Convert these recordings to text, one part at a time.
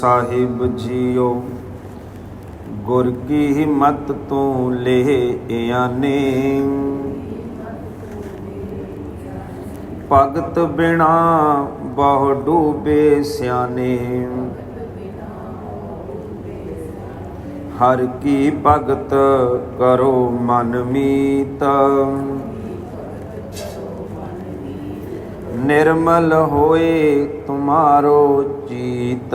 ਸਾਹਿਬ JIO, ਗੁਰ ਕੀ ਹਿੰਮਤ ਤੂੰ ਲੈ ਆਨੇ? ਭਗਤ ਬਿਨਾ ਬਹੁ ਡੂਬੇ ਸਿਆਣੇ ਹਰ ਕੀ ਭਗਤ ਕਰੋ ਮਨ ਮੀਤ। ਨਿਰਮਲ ਹੋਏ ਤੁਮਾਰੋ ਚੀਤ।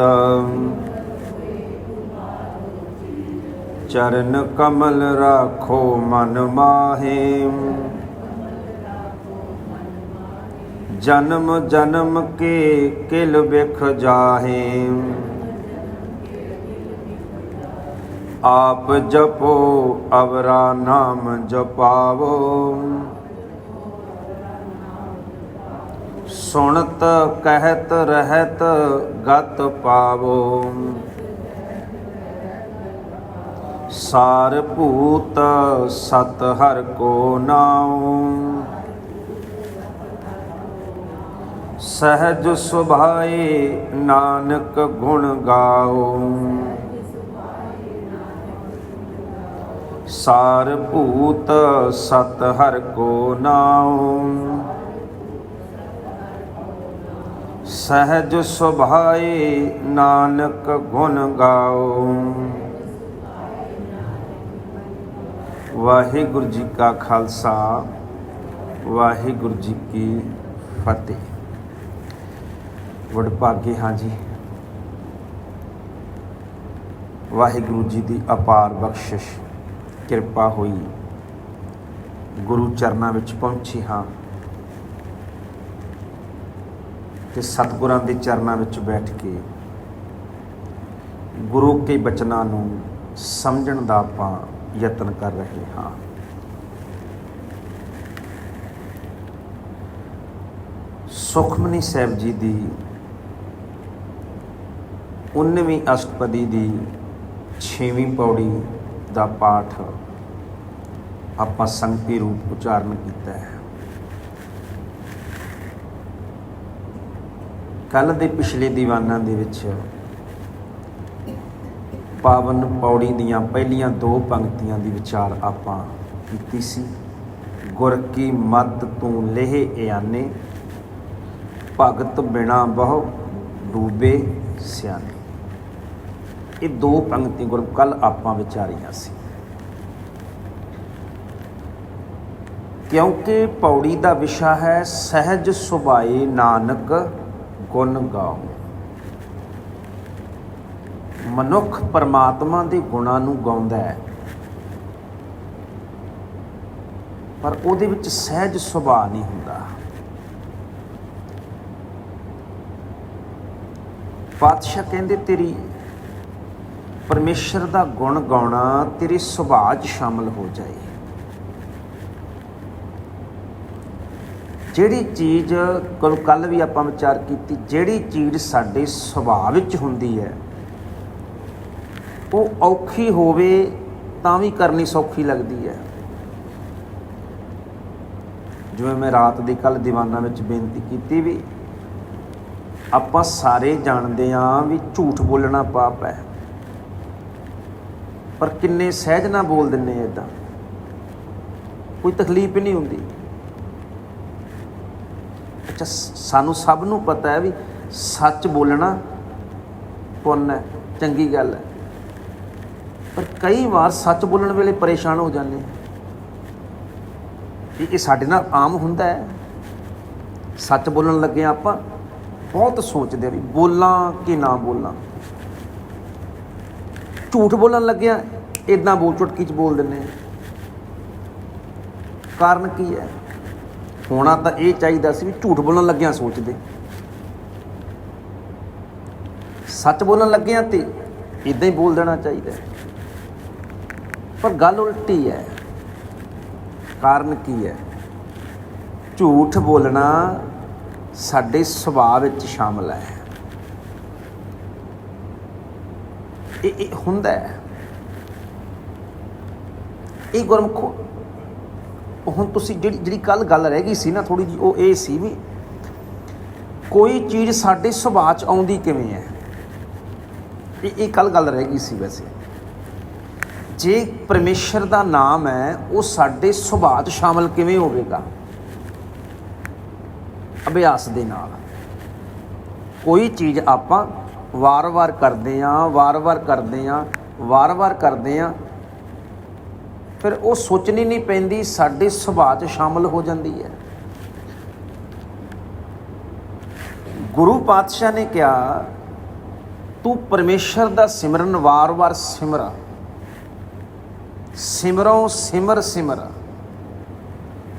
ਚਰਨ ਕਮਲ ਰਾਖੋ ਮਨ ਮਾਹੇ। ਜਨਮ ਜਨਮ ਕੇ ਕਿਲ ਬਿਖ ਜਾਹੇ। ਆਪ ਜਪੋ ਅਵਰਾ ਨਾਮ ਜਪਾਵੋ। ਸੁਣਤ ਕਹਿਤ ਰਹਿਤ ਗਤ ਪਾਵੋ। ਸਾਰ ਭੂਤ ਸਤ ਹਰ ਕੋ ਨਾਉ। ਸਹਿਜ ਸੁਭਾਏ ਨਾਨਕ ਗੁਣ ਗਾਓ ਸਾਰ ਭੂਤ ਸਤ ਹਰ ਕੋ ਨਾਉ। ਸਹਿਜ ਸੁਭਾਏ ਨਾਨਕ ਗੁਣ ਗਾਓ। ਵਾਹਿਗੁਰੂ ਜੀ ਕਾ ਖਾਲਸਾ, ਵਾਹਿਗੁਰੂ ਜੀ ਕੀ ਫਤਿਹ। ਵਡਭਾਗੇ ਹਾਂ ਜੀ। ਵਾਹਿਗੁਰੂ ਜੀ ਦੀ ਅਪਾਰ ਬਖਸ਼ਿਸ਼, ਕਿਰਪਾ ਹੋਈ। ਗੁਰੂ ਚਰਨਾਂ ਵਿੱਚ ਪਹੁੰਚੀ ਹਾਂ। ਤੇ ਸਤਿਗੁਰਾਂ ਦੇ ਚਰਨਾਂ ਵਿੱਚ ਬੈਠ ਕੇ ਗੁਰੂ ਕੇ ਬਚਨਾਂ ਨੂੰ ਸਮਝਣ ਦਾ ਆਪਾਂ ਯਤਨ ਕਰ ਰਹੇ ਹਾਂ। ਸੁਖਮਨੀ ਸਾਹਿਬ ਜੀ ਦੀ 19ਵੀਂ ਅਸ਼ਟਪਦੀ ਦੀ 6ਵੀਂ ਪੌੜੀ ਦਾ ਪਾਠ ਆਪਾਂ ਸੰਗਤੀ ਰੂਪ ਉਚਾਰਨ ਕੀਤਾ ਹੈ। ਕੱਲ ਦੇ ਪਿਛਲੇ ਦੀਵਾਨਾਂ ਦੇ ਵਿੱਚ ਪਾਵਨ ਪੌੜੀ ਦੀਆਂ ਪਹਿਲੀਆਂ ਦੋ ਪੰਕਤੀਆਂ ਦੀ ਵਿਚਾਰ ਆਪਾਂ ਕੀਤੀ ਸੀ। ਗੁਰ ਕੀ ਮਤ ਤੂੰ ਲਹਿ ਆਨੇ ਭਗਤ ਬਿਨਾ ਬਹੁ ਡੂਬੇ ਸਿਆਣੇ ਇਹ ਦੋ ਪੰਕਤੀ ਗੁਰ ਕੱਲ ਆਪਾਂ ਵਿਚਾਰੀਆਂ ਸੀ। ਕਿਉਂਕਿ ਪੌੜੀ ਦਾ ਵਿਸ਼ਾ ਹੈ ਸਹਿਜ ਸੁਭਾਏ ਨਾਨਕ ਗੁਣ ਗਾਓ। ਮਨੁੱਖ ਪਰਮਾਤਮਾ ਦੇ ਗੁਣਾਂ ਨੂੰ ਗਾਉਂਦਾ ਹੈ। ਪਰ ਉਹਦੇ ਵਿੱਚ ਸਹਿਜ ਸੁਭਾਅ ਨਹੀਂ ਹੁੰਦਾ। ਪਾਤਸ਼ਾਹ ਕਹਿੰਦੇ, ਤੇਰੀ ਪਰਮੇਸ਼ਰ ਦਾ ਗੁਣ ਗਾਉਣਾ ਤੇਰੇ ਸੁਭਾਅ 'ਚ ਸ਼ਾਮਲ ਹੋ ਜਾਏ। ਜਿਹੜੀ ਚੀਜ਼ ਕੋਲ, ਕੱਲ ਵੀ ਆਪਾਂ ਵਿਚਾਰ ਕੀਤੀ, ਜਿਹੜੀ ਚੀਜ਼ ਸਾਡੇ ਸੁਭਾਅ ਵਿੱਚ ਹੁੰਦੀ ਹੈ, ਉਹ ਔਖੀ ਹੋਵੇ ਤਾਂ ਵੀ ਕਰਨੀ ਸੌਖੀ ਲੱਗਦੀ ਹੈ। ਜਿਵੇਂ ਮੈਂ ਰਾਤ ਦੀ ਕੱਲ ਦੀਵਾਨਾ ਵਿੱਚ ਬੇਨਤੀ ਕੀਤੀ ਵੀ ਆਪਾਂ ਸਾਰੇ ਜਾਣਦੇ ਆਂ ਵੀ ਝੂਠ ਬੋਲਣਾ ਪਾਪ ਹੈ। ਪਰ ਕਿੰਨੇ ਸਹਿਜ ਨਾਲ ਬੋਲ ਦਿੰਨੇ ਇਦਾਂ ਕੋਈ ਤਕਲੀਫ ਨਹੀਂ ਹੁੰਦੀ। ਸਾਨੂੰ ਸਭ ਨੂੰ ਪਤਾ ਹੈ ਵੀ ਸੱਚ ਬੋਲਣਾ ਪੁੰਨ ਹੈ, ਚੰਗੀ ਗੱਲ ਹੈ। ਪਰ ਕਈ ਵਾਰ ਸੱਚ ਬੋਲਣ ਵੇਲੇ ਪਰੇਸ਼ਾਨ ਹੋ ਜਾਂਦੇ ਇਹ ਇਹ ਸਾਡੇ ਨਾਲ ਆਮ ਹੁੰਦਾ ਹੈ। ਸੱਚ ਬੋਲਣ ਲੱਗੇ ਆਪਾਂ, ਬਹੁਤ ਸੋਚਦੇ ਆ ਵੀ ਬੋਲਾਂ ਕਿ ਨਾ ਬੋਲਾਂ। ਝੂਠ ਬੋਲਣ ਲੱਗਿਆ ਇਦਾਂ ਬੋਲ ਚੁਟਕੀ ਚ ਬੋਲ ਦਿੰਨੇ ਆ ਕਾਰਨ ਕੀ ਹੈ? ਹੋਣਾ ਤਾਂ ਇਹ ਚਾਹੀਦਾ ਸੀ ਵੀ ਝੂਠ ਬੋਲਣ ਲੱਗਿਆ ਸੋਚਦੇ। ਸੱਚ ਬੋਲਣ ਲੱਗਿਆ ਤੇ ਇਦਾਂ ਹੀ ਬੋਲ ਦੇਣਾ ਚਾਹੀਦਾ ਪਰ ਗੱਲ ਉਲਟੀ ਹੈ। ਕਾਰਨ ਕੀ ਹੈ? ਝੂਠ ਬੋਲਣਾ ਸਾਡੇ ਸੁਭਾਅ ਵਿੱਚ ਸ਼ਾਮਲ ਹੈ। ਇਹ ਇਹ ਹੁੰਦਾ ਹੈ। ਇਹ ਗੁਰਮਖੋ ਹੁਣ ਤੁਸੀਂ ਜਿਹੜੀ ਜਿਹੜੀ ਕੱਲ ਗੱਲ ਰਹਿ ਗਈ ਸੀ ਨਾ ਥੋੜੀ ਜੀ ਉਹ ਇਹ ਸੀ ਵੀ ਕੋਈ ਚੀਜ਼ ਸਾਡੇ ਸੁਭਾਅ ਚ ਆਉਂਦੀ ਕਿਵੇਂ ਹੈ? ਇਹ ਇਹ ਕੱਲ ਗੱਲ ਰਹਿ ਗਈ ਸੀ ਵੈਸੇ। ਜੇ ਪਰਮੇਸ਼ਰ ਦਾ ਨਾਮ ਹੈ, ਉਹ ਸਾਡੇ ਸੁਭਾਅ 'ਚ ਸ਼ਾਮਲ ਕਿਵੇਂ ਹੋਵੇਗਾ? ਅਭਿਆਸ ਦੇ ਨਾਲ। ਕੋਈ ਚੀਜ਼ ਆਪਾਂ ਵਾਰ-ਵਾਰ ਕਰਦੇ ਆਂ ਵਾਰ-ਵਾਰ ਕਰਦੇ ਆਂ ਵਾਰ-ਵਾਰ ਕਰਦੇ ਆਂ ਫਿਰ ਉਹ ਸੋਚਣੀ ਨਹੀਂ ਪੈਂਦੀ, ਸਾਡੇ ਸੁਭਾਅ 'ਚ ਸ਼ਾਮਲ ਹੋ ਜਾਂਦੀ ਹੈ। ਗੁਰੂ ਪਾਤਸ਼ਾਹ ਨੇ ਕਿਹਾ, ਤੂੰ ਪਰਮੇਸ਼ਰ ਦਾ ਸਿਮਰਨ, ਵਾਰ-ਵਾਰ ਸਿਮਰ ਸਿਮਰੋ ਸਿਮਰ ਸਿਮਰ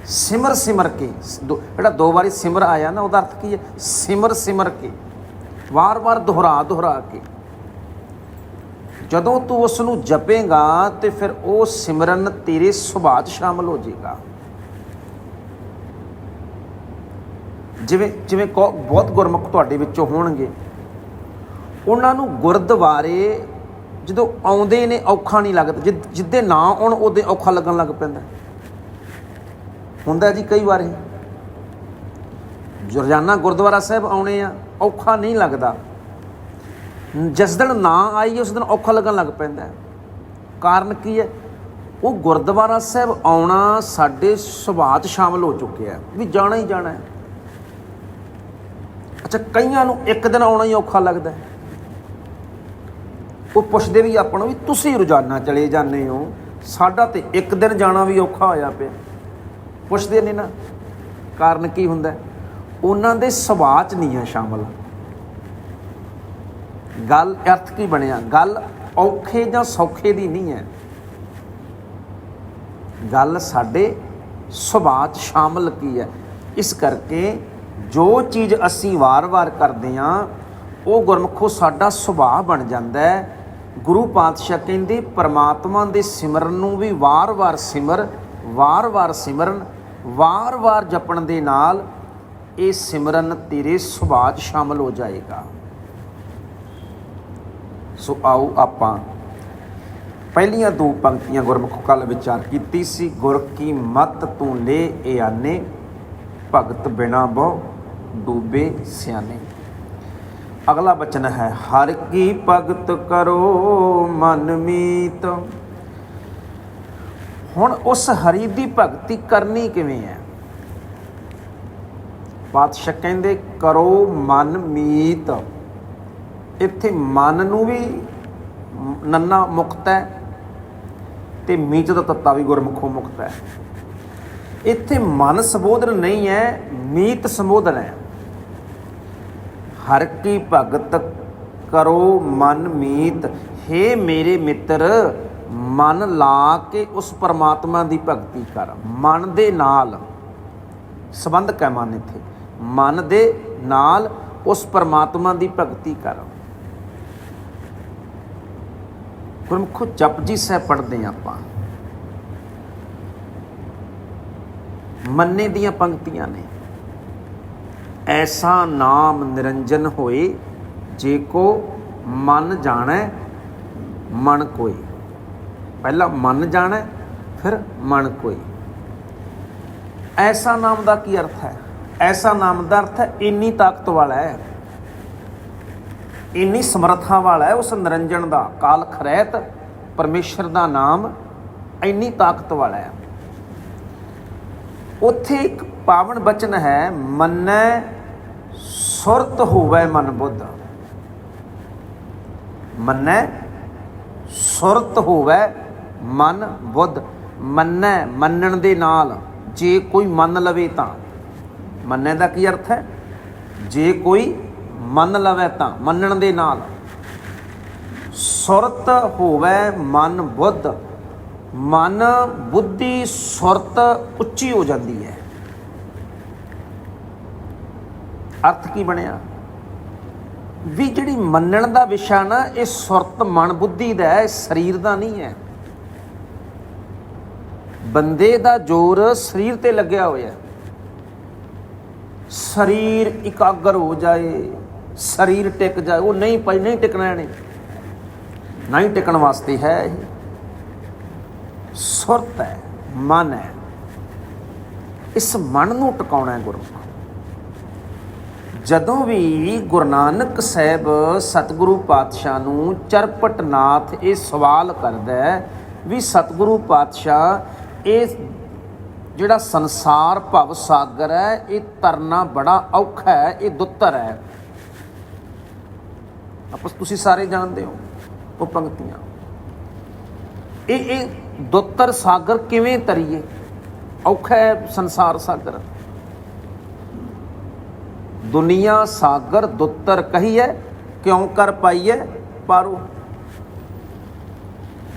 ਸਿਮਰ ਸਿਮਰ ਕੇ। ਦੋ- ਜਿਹੜਾ ਦੋ ਵਾਰੀ ਸਿਮਰ ਆਇਆ ਨਾ, ਉਹਦਾ ਅਰਥ ਕੀ ਹੈ? ਸਿਮਰ ਸਿਮਰ ਕੇ। ਵਾਰ-ਵਾਰ ਦੁਹਰਾ ਦੁਹਰਾ ਕੇ। ਜਦੋਂ ਤੂੰ ਉਸ ਨੂੰ ਜਪੇਗਾ ਤੇ ਫਿਰ ਉਹ ਸਿਮਰਨ ਤੇਰੇ ਸੁਭਾਅ 'ਚ ਸ਼ਾਮਲ ਹੋ ਜਾਏਗਾ। ਜਿਵੇਂ ਜਿਵੇਂ ਕੋ- ਬਹੁਤ ਗੁਰਮੁਖ ਤੁਹਾਡੇ ਵਿੱਚੋਂ ਹੋਣਗੇ। ਉਹਨਾਂ ਨੂੰ ਗੁਰਦੁਆਰੇ ਜਦੋਂ ਆਉਂਦੇ ਨੇ, ਔਖਾ ਨਹੀਂ ਲੱਗਦਾ। ਜਿ- ਜਿੱਦੇ ਨਾ ਆਉਣ, ਉਹਦੇ ਔਖਾ ਲੱਗਣ ਲੱਗ ਪੈਂਦਾ। ਹੁੰਦਾ ਜੀ ਕਈ ਵਾਰੀ ਰੋਜ਼ਾਨਾ ਗੁਰਦੁਆਰਾ ਸਾਹਿਬ ਆਉਣੇ ਆ, ਔਖਾ ਨਹੀਂ ਲੱਗਦਾ। ਜਿਸ ਦਿਨ ਨਾ ਆਈ, ਉਸ ਦਿਨ ਔਖਾ ਲੱਗਣ ਲੱਗ ਪੈਂਦਾ ਕਾਰਨ ਕੀ ਹੈ? ਉਹ ਗੁਰਦੁਆਰਾ ਸਾਹਿਬ ਆਉਣਾ ਸਾਡੇ ਸੁਭਾਅ 'ਚ ਸ਼ਾਮਲ ਹੋ ਚੁੱਕਿਆ ਹੈ। ਵੀ ਜਾਣਾ ਹੀ ਜਾਣਾ ਹੈ। ਅੱਛਾ, ਕਈਆਂ ਨੂੰ ਇੱਕ ਦਿਨ ਆਉਣਾ ਹੀ ਔਖਾ ਲੱਗਦਾ ਹੈ। ਉਹ ਪੁੱਛਦੇ ਵੀ ਆਪਾਂ ਨੂੰ ਵੀ ਤੁਸੀਂ ਰੋਜ਼ਾਨਾ ਚਲੇ ਜਾਂਦੇ ਹੋ। ਸਾਡਾ ਤੇ ਇੱਕ ਦਿਨ ਜਾਣਾ ਵੀ ਔਖਾ ਹੋਇਆ ਪਿਆ। ਪੁੱਛਦੇ ਨੇ ਨਾ। ਕਾਰਨ ਕੀ ਹੁੰਦਾ ਉਹਨਾਂ ਦੇ ਸੁਭਾਅ 'ਚ ਨਹੀਂ ਹੈ ਸ਼ਾਮਲ। ਗੱਲ ਅਰਥ ਕੀ ਬਣਿਆ? ਗੱਲ ਔਖੇ ਜਾਂ ਸੌਖੇ ਦੀ ਨਹੀਂ ਹੈ। ਗੱਲ ਸਾਡੇ ਸੁਭਾਅ 'ਚ ਸ਼ਾਮਲ ਕੀ ਹੈ? ਇਸ ਕਰਕੇ ਜੋ ਚੀਜ਼ ਅਸੀਂ ਵਾਰ-ਵਾਰ ਕਰਦੇ ਹਾਂ, ਉਹ ਗੁਰਮਖੋ ਸਾਡਾ ਸੁਭਾਅ ਬਣ ਜਾਂਦਾ ਹੈ। ਗੁਰੂ ਪਾਤਸ਼ਾਹ ਕਹਿੰਦੇ, ਪਰਮਾਤਮਾ ਦੇ ਸਿਮਰਨ ਨੂੰ ਵੀ ਵਾਰ-ਵਾਰ ਸਿਮਰ, ਵਾਰ-ਵਾਰ ਸਿਮਰਨ, ਵਾਰ-ਵਾਰ ਜਪਣ ਦੇ ਨਾਲ ਇਹ ਸਿਮਰਨ ਤੇਰੇ ਸੁਭਾਅ 'ਚ ਸ਼ਾਮਲ ਹੋ ਜਾਏਗਾ। ਸੋ ਆਓ ਆਪਾਂ ਪਹਿਲੀਆਂ ਦੋ ਪੰਕਤੀਆਂ ਗੁਰਮੁਖ ਕੱਲ ਵਿਚਾਰ ਕੀਤੀ ਸੀ। ਗੁਰ ਕੀ ਮਤ ਤੂੰ ਲੈ ਏ ਆਨੇ ਭਗਤ ਬਿਨਾ ਬਹੁ ਡੂਬੇ ਸਿਆਨੇ। ਅਗਲਾ ਬਚਨ ਹੈ, ਹਰ ਕੀ ਭਗਤ ਕਰੋ ਮਨ ਮੀਤ। ਹੁਣ ਉਸ ਹਰੀ ਦੀ ਭਗਤੀ ਕਰਨੀ ਕਿਵੇਂ ਹੈ? ਪਾਤਸ਼ਾਹ ਕਹਿੰਦੇ, ਕਰੋ ਮਨ ਮੀਤ। ਇੱਥੇ ਮਨ ਨੂੰ ਵੀ ਨੰਨਾ ਮੁਕਤ ਹੈ ਤੇ ਮੀਤ ਦਾ ਤੱਤਾ ਵੀ ਗੁਰਮੁਖੋਂ ਮੁਕਤ ਹੈ। ਇੱਥੇ ਮਨ ਸੰਬੋਧਨ ਨਹੀਂ ਹੈ, ਮੀਤ ਸੰਬੋਧਨ ਹੈ। ਹਰ ਕੀ ਭਗਤ ਕਰੋ ਮਨ ਮੀਤ, ਹੇ ਮੇਰੇ ਮਿੱਤਰ, ਮਨ ਲਾ ਕੇ ਉਸ ਪਰਮਾਤਮਾ ਦੀ ਭਗਤੀ ਕਰ। ਮਨ ਦੇ ਨਾਲ ਸੰਬੰਧ ਹੈ ਮਨ ਇੱਥੇ। ਮਨ ਦੇ ਨਾਲ ਉਸ ਪਰਮਾਤਮਾ ਦੀ ਭਗਤੀ ਕਰ। ਗੁਰਮੁਖੋ ਜਪਜੀ ਸਾਹਿਬ ਪੜ੍ਹਦੇ ਹਾਂ ਆਪਾਂ। ਮੰਨੇ ਦੀਆਂ ਪੰਕਤੀਆਂ ਨੇ। ਐਸਾ ਨਾਮ ਨਿਰੰਜਨ ਹੋਏ, ਜੇ ਕੋ ਮਨ ਜਾਣੈ, ਮਨ ਕੋਈ ਪਹਿਲਾਂ ਮਨ ਜਾਣੈ, ਫਿਰ ਮਨ ਕੋਈ ਐਸਾ ਨਾਮ ਦਾ ਕੀ ਅਰਥ ਹੈ? ਐਸਾ ਨਾਮ ਦਾ ਅਰਥ ਹੈ, ਇੰਨੀ ਤਾਕਤ ਵਾਲਾ ਹੈ। ਇੰਨੀ ਸਮਰੱਥਾ ਵਾਲਾ ਹੈ ਉਸ ਨਿਰੰਜਨ ਦਾ। ਕਾਲ ਖਰੈਤ, ਪਰਮੇਸ਼ਰ ਦਾ ਨਾਮ ਇੰਨੀ ਤਾਕਤ ਵਾਲਾ ਹੈ। ਉੱਥੇ ਇੱਕ ਪਾਵਨ ਬਚਨ ਹੈ, ਮੰਨੈ ਸੁਰਤ ਹੋਵੇ ਮਨ ਬੁੱਧ। ਮੰਨੈ ਸੁਰਤ ਹੋਵੇ ਮਨ ਬੁੱਧ। ਮੰਨੈ ਮੰਨਣ ਦੇ ਨਾਲ ਜੇ ਕੋਈ ਮੰਨ ਲਵੇ ਤਾਂ। ਮੰਨੈ ਦਾ ਕੀ ਅਰਥ ਹੈ? ਜੇ ਕੋਈ ਮੰਨ ਲਵੇ ਤਾਂ, ਮੰਨਣ ਦੇ ਨਾਲ। ਸੁਰਤ ਹੋਵੇ ਮਨ ਬੁੱਧ, ਮਨ ਬੁੱਧੀ ਸੁਰਤ ਉੱਚੀ ਹੋ ਜਾਂਦੀ ਹੈ। ਅਰਥ ਕੀ ਬਣਿਆ? ਵੀ ਜਿਹੜੀ ਮੰਨਣ ਦਾ ਵਿਸ਼ਾ ਨਾ, ਇਹ ਸੁਰਤ ਮਨ ਬੁੱਧੀ ਦਾ ਹੈ ਸਰੀਰ ਦਾ ਨਹੀਂ ਹੈ। ਬੰਦੇ ਦਾ ਜ਼ੋਰ ਸਰੀਰ ਤੇ ਲੱਗਿਆ ਹੋਇਆ ਸਰੀਰ ਇਕਾਗਰ ਹੋ ਜਾਏ। ਸਰੀਰ ਟਿਕ ਜਾਏ, ਉਹ ਨਹੀਂ ਪਈ ਨਹੀਂ ਟਿਕਣਾ ਇਹਨੇ। ਨਹੀਂ ਟਿਕਣ ਵਾਸਤੇ ਹੈ ਇਹ। ਸੁਰਤ ਹੈ, ਮਨ ਹੈ। ਇਸ ਮਨ ਨੂੰ ਟਿਕਾਉਣਾ ਹੈ ਗੁਰੂ ਜਦੋਂ ਵੀ ਗੁਰੂ ਨਾਨਕ ਸਾਹਿਬ ਸਤਿਗੁਰੂ ਪਾਤਸ਼ਾਹ ਨੂੰ ਚਰਪਟਨਾਥ ਇਹ ਸਵਾਲ ਕਰਦਾ ਵੀ ਸਤਿਗੁਰੂ ਪਾਤਸ਼ਾਹ, ਇਹ ਜਿਹੜਾ ਸੰਸਾਰ ਭਵ ਸਾਗਰ ਹੈ, ਇਹ ਤਰਨਾ ਬੜਾ ਔਖਾ ਹੈ, ਇਹ ਦੁੱਤਰ ਹੈ। ਆਪਸ ਤੁਸੀਂ ਸਾਰੇ ਜਾਣਦੇ ਹੋ, ਉਹ ਪੰਕਤੀਆਂ। ਇਹ ਇਹ ਦੁੱਤਰ ਸਾਗਰ ਕਿਵੇਂ ਤਰੀਏ? ਔਖਾ ਹੈ ਸੰਸਾਰ ਸਾਗਰ। ਦੁਨੀਆ ਸਾਗਰ ਦੁੱਤਰ ਕਹੀਐ, ਕਿਉਂ ਕਰ ਪਾਈਐ ਪਾਰੋ।